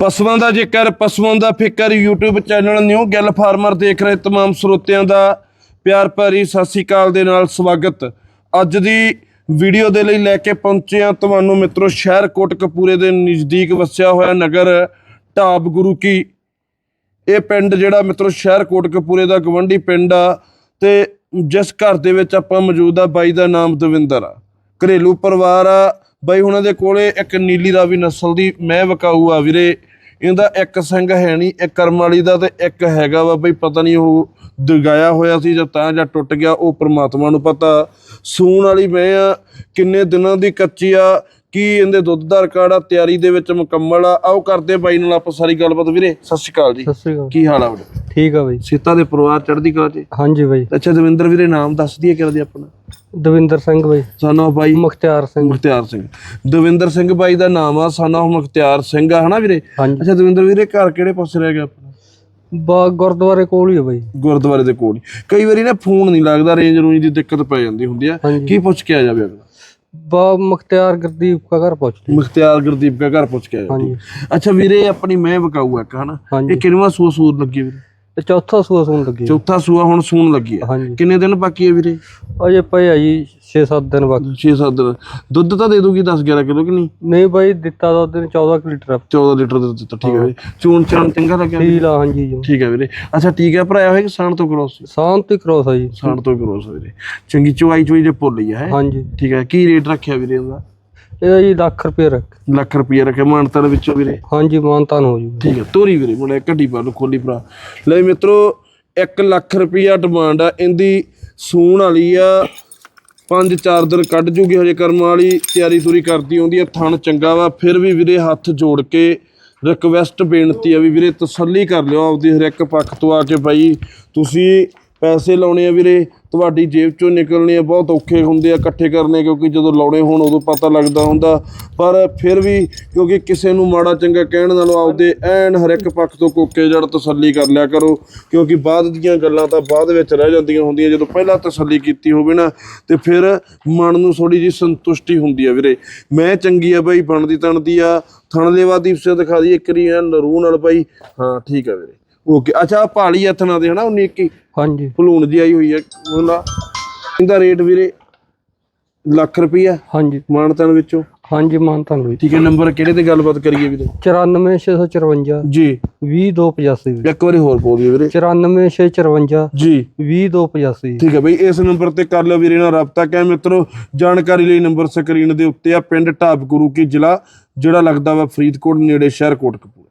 ਪਸ਼ੂਆਂ ਦਾ ਜੇਕਰ ਪਸ਼ੂਆਂ ਦਾ ਫਿਕਰ YouTube channel new Gill farmer ਦੇਖ ਰਹੇ तमाम ਸਰੋਤਿਆਂ ਦਾ ਪਿਆਰ ਭਰੀ ਸਤਿ ਸ੍ਰੀ ਅਕਾਲ ਦੇ ਨਾਲ ਸਵਾਗਤ ਅੱਜ ਦੀ ਵੀਡੀਓ ਦੇ ਲਈ ਲੈ ਕੇ ਪਹੁੰਚੇ ਹਾਂ ਤੁਹਾਨੂੰ ਮਿੱਤਰੋ ਸ਼ਹਿਰ ਕੋਟਕਪੂਰੇ ਦੇ ਨਜ਼ਦੀਕ ਵਸਿਆ ਹੋਇਆ ਨਗਰ ਢਾਬ ਗੁਰੂ ਕੀ ਇਹ ਪਿੰਡ ਜਿਹੜਾ ਮਿੱਤਰੋ ਸ਼ਹਿਰ ਕੋਟਕਪੂਰੇ ਦਾ ਗਵੰਡੀ ਪਿੰਡ ਆ ਤੇ ਜਿਸ ਘਰ ਦੇ ਵਿੱਚ ਆਪਾਂ ਮੌਜੂਦ ਆ ਬਾਈ ਦਾ ਨਾਮ ਦਵਿੰਦਰ ਆ ਘਰੇਲੂ ਪਰਿਵਾਰ ਆ ਬਾਈ ਹੁਣਾਂ ਦੇ ਕੋਲੇ ਇੱਕ ਨੀਲੀ ਰਾਵੀ ਨਸਲ ਦੀ ਮੈਂ ਵਕਾਊ ਆ ਵੀਰੇ ਇਹਦਾ ਇੱਕ ਸਿੰਘ ਹੈ ਨਹੀਂ ਇੱਕ ਕਰਮ ਵਾਲੀ ਦਾ ਤੇ ਇੱਕ ਹੈਗਾ ਵਾ ਬਈ ਪਤਾ ਨਹੀਂ ਉਹ ਦਗਾਇਆ ਹੋਇਆ ਸੀ ਜਾਂ ਤਾਂ ਜਾਂ ਟੁੱਟ ਗਿਆ ਉਹ ਪ੍ਰਮਾਤਮਾ ਨੂੰ ਪਤਾ। ਸੂਣ ਵਾਲੀ ਮੈਂ ਆ ਕਿੰਨੇ ਦਿਨਾਂ ਦੀ ਕੱਚੀ ਆ ਕੀ ਇਹਦੇ ਦੁੱਧ ਦਾ ਰਿਕਾਰਡ ਆ ਤਿਆਰੀ ਦੇ ਵਿੱਚ ਮੁਕੰਮਲ ਆ। ਆਓ ਕਰਦੇ ਬਾਈ ਨਾਲ ਆਪਾਂ ਸਾਰੀ ਗੱਲਬਾਤ ਵੀਰੇ ਸਤਿ ਸ਼੍ਰੀ ਅਕਾਲ ਜੀ। ਕੀ ਹਾਲ ਆ ਵੀਰੇ ਠੀਕ ਆ ਬਾਈ। ਸੀਤਾ ਦੇ ਪਰਿਵਾਰ ਚੜ੍ਹਦੀ ਕਲਾ ਚ ਹਾਂਜੀ ਬਾਈ। ਅੱਛਾ ਦਵਿੰਦਰ ਵੀਰੇ ਨਾਮ ਦੱਸ ਦਈਏ ਕਿਹੜਾ ਦੀ ਆਪਣਾ? ਦਵਿੰਦਰ ਸਿੰਘ ਬਾਈ। ਸਾਨੂੰ ਬਾਈ। ਮੁਖਤਿਆਰ ਸਿੰਘ। ਮੁਖਤਿਆਰ ਸਿੰਘ। ਦਵਿੰਦਰ ਸਿੰਘ ਬਾਈ ਦਾ ਨਾਮ ਆ ਸਾਨੂੰ ਮੁਖਤਿਆਰ ਸਿੰਘ ਆ ਹਨਾ ਵੀਰੇ? ਹਾਂਜੀ। ਅੱਛਾ ਦਵਿੰਦਰ ਵੀਰੇ ਘਰ ਕਿਹੜੇ ਪਾਸੇ ਰਹਿ ਗਿਆ ਆਪਣਾ? ਬਾ ਗੁਰਦੁਆਰੇ ਕੋਲ ਹੀ ਆ ਬਾਈ। ਗੁਰਦੁਆਰੇ ਦੇ ਕੋਲ ਹੀ। ਕਈ ਵਾਰੀ ਨਾ ਫੋਨ ਨਹੀਂ ਲੱਗਦਾ ਰੇਂਜ ਰੂੰਜ ਦੀ ਦਿੱਕਤ ਪੈ ਜਾਂਦੀ ਹੁੰਦੀ ਆ। ਹਾਂਜੀ। ਕੀ ਪੁੱਛ ਕੇ ਆ ਜਾਵੇ ਅਗਲਾ? ਬਾ ਮੁਖਤਿਆਰ ਗੁਰਦੀਪ ਕਾ ਘਰ ਪਹੁੰਚਦੇ ਮੁਖਤਿਆਰ ਗੁਰਦੀਪ ਦਾ ਘਰ ਪੁੱਛ ਕੇ ਆ ਜਾਵੇ ਹਾਂਜੀ। ਅੱਛਾ ਵੀਰੇ ਆਪਣੀ ਮੈਂ ਵਕਾਊ ਇੱਕ ਹਨਾ? ਹਾਂਜੀ। ਇਹ ਕਿੰਨਵਾਂ ਸੂਆ ਸੂਰ ਲੱਗੀ ਵੀਰੇ? ਤੇ ਚੌਥਾ ਸੂਆ ਸੂਣ ਲੱਗੀ ਆ। ਚੌਥਾ ਸੂਆ ਹੁਣ ਸੂਣ ਲੱਗੀ ਆ। ਹਾਂਜੀ। ਕਿੰਨੇ ਦਿਨ ਬਾਕੀ ਹੈ ਵੀਰੇ? ਅਜੇ ਪਏ ਆ ਜੀ 6-7 ਦਿਨ ਬਾਕੀ। 6-7 ਦਿਨ। ਦੁੱਧ ਤਾਂ ਦੇ ਦੂਗੀ 10-11 ਕਿਲੋ ਕਿ ਨਹੀਂ? ਨਹੀਂ ਬਾਈ ਦਿੱਤਾ ਦਾ ਦਿਨ 14 ਕੁ ਲੀਟਰ। ਆ। 14 ਲੀਟਰ ਦੁੱਧ ਦਿੱਤਾ ਠੀਕ ਹੈ। ਵੀਰੇ। ਚੂਣ ਚਾਣ ਚੰਗਾ ਲੱਗਿਆ ਠੀਕ ਆ ਹਾਂਜੀ ਜੀ। ਠੀਕ ਹੈ ਵੀਰੇ। ਅੱਛਾ ਠੀਕ ਹੈ ਭਰਾਇਆ ਹੋਇਆ ਕਿ ਸਾਣ ਤੋਂ ਕ੍ਰੋਸ ਸ਼ਾਂਤੀ ਕਰੋਸ ਆ ਜੀ। ਸਾਣ ਤੋਂ ਕ੍ਰੋਸ ਵੀਰੇ। ਚੰਗੀ ਚੁਆਈ ਚੁਆਈ ਜੇ ਭੁੱਲ ਹੀ ਹੈ? ਹਾਂਜੀ। ਠੀਕ ਹੈ ਕੀ ਰੇਟ ਰੱਖਿਆ ਵੀਰੇ ਉਹਦਾ? ਇਹਦਾ ਜੀ ਲੱਖ ਰੁਪਏ ਰੱਖ। ਲੱਖ ਰੁਪਏ ਰੱਖਿਆ ਮਾਨਤਾਂ ਦੇ ਵਿੱਚੋਂ ਵੀਰੇ। ਹਾਂਜੀ ਮਾਨਤਾਨ ਹੋ ਜੂ। ਠੀਕ ਹੈ ਤੋਰੀ ਵੀਰੇ ਮੁੰਡਾ ਘੱਡੀ ਪਾ ਲਓ ਖੋਲੀ ਭਰਾ। ਲੈ ਮਿੱਤਰੋ 1 ਲੱਖ ਰੁਪਿਆ ਡਿਮਾਂਡ ਆ ਇਹਦੀ ਸੂਣ ਵਾਲੀ ਆ ਪੰਜ ਚਾਰ ਦਿਨ ਕੱਢ ਜੂਗੀ ਹਜੇ ਕਰਮ ਵਾਲੀ ਤਿਆਰੀ ਤੁਰੀ ਕਰਦੀ ਆਉਂਦੀ ਆ ਥਣ ਚੰਗਾ ਵਾ ਫਿਰ ਵੀ ਵੀਰੇ ਹੱਥ ਜੋੜ ਕੇ ਰਿਕਵੈਸਟ ਬੇਨਤੀ ਆ ਵੀ ਵੀਰੇ ਤਸੱਲੀ ਕਰ ਲਿਓ ਆਪਦੀ ਹਰ ਇੱਕ ਪੱਖ ਤੋਂ ਆ ਕੇ ਬਾਈ ਤੁਸੀਂ ਪੈਸੇ ਲਾਉਣੇ ਆ ਵੀਰੇ ਤੁਹਾਡੀ ਜੇਬ ਚੋਂ ਨਿਕਲਣੇ ਆ ਬਹੁਤ ਔਖੇ ਹੁੰਦੇ ਆ, ਇਕੱਠੇ ਕਰਨੇ, ਕਿਉਂਕਿ ਜਦੋਂ ਲਾਉਣੇ ਹੋਣ ਉਦੋਂ ਪਤਾ ਲੱਗਦਾ ਹੁੰਦਾ। ਪਰ ਫਿਰ ਵੀ ਕਿਉਂਕਿ ਕਿਸੇ ਨੂੰ ਮਾੜਾ ਚੰਗਾ ਕਹਿਣ ਨਾਲੋਂ ਆਪਦੇ ਐਨ ਹਰ ਇੱਕ ਪੱਖ ਤੋਂ ਕੋਕੇ ਜੜ ਤਸੱਲੀ ਕਰ ਲਿਆ ਕਰੋ। ਕਿਉਂਕਿ ਬਾਅਦ ਦੀਆਂ ਗੱਲਾਂ ਤਾਂ ਬਾਅਦ ਵਿੱਚ ਰਹਿ ਜਾਂਦੀਆਂ ਹੁੰਦੀਆਂ, ਜਦੋਂ ਪਹਿਲਾਂ ਤਸੱਲੀ ਕੀਤੀ ਹੋਵੇ ਨਾ, ਤੇ ਫਿਰ ਮਨ ਨੂੰ ਥੋੜੀ ਜੀ ਸੰਤੁਸ਼ਟੀ ਹੁੰਦੀ ਆ ਵੀਰੇ। ਮੈਂ ਚੰਗੀ ਆ ਬਾਈ, ਬਣਦੀ ਤਣਦੀ ਆ। ਥਣਲੇਵਾ ਦੀ ਸੇ ਦਿਖਾ ਦੀ ਇੱਕ ਰੀ ਐਨ ਰੂ ਨਾਲ ਬਾਈ। ਹਾਂ, ਠੀਕ ਆ ਵੀਰੇ। ਓਕੇ ਅੱਛਾ ਪਾਲੀ ਯਤਨਾ ਦੇ ਹਨਾ 1921 ਹਾਂਜੀ। ਫਲੂਣ ਦੀ ਆਈ ਹੋਈ ਹੈ ਉਹਦਾ। ਇਹਦਾ ਰੇਟ ਵੀਰੇ ਲੱਖ ਰੁਪਈਆ। ਹਾਂਜੀ। ਮਾਨਤਨ ਵਿੱਚੋਂ। ਹਾਂਜੀ ਮਾਨਤਨ ਵਿੱਚ। ਠੀਕ ਹੈ ਨੰਬਰ ਕਿਹੜੇ ਤੇ ਗੱਲਬਾਤ ਕਰੀਏ ਵੀਰੇ? 94654 ਜੀ। 20285 ਇੱਕ ਵਾਰੀ ਹੋਰ ਬੋਲ ਦਿਓ ਵੀਰੇ। 94654 ਜੀ। 20285 ਠੀਕ ਹੈ ਬਈ ਇਸ ਨੰਬਰ ਤੇ ਕਰ ਲਓ ਵੀਰੇ ਨਾਲ ਰਾਬਤਾ। ਕਹਿ ਮਿੱਤਰੋ ਜਾਣਕਾਰੀ ਲਈ ਨੰਬਰ ਸਕਰੀਨ ਦੇ ਉੱਤੇ ਆ ਪਿੰਡ ਢਾਬ ਗੁਰੂ ਕੀ ਜ਼ਿਲ੍ਹਾ ਜਿਹੜਾ ਲੱਗਦਾ ਵਾ ਫਰੀਦਕੋਟ ਨੇੜੇ ਸ਼ਹਿਰ ਕੋਟਕਪੂਰ।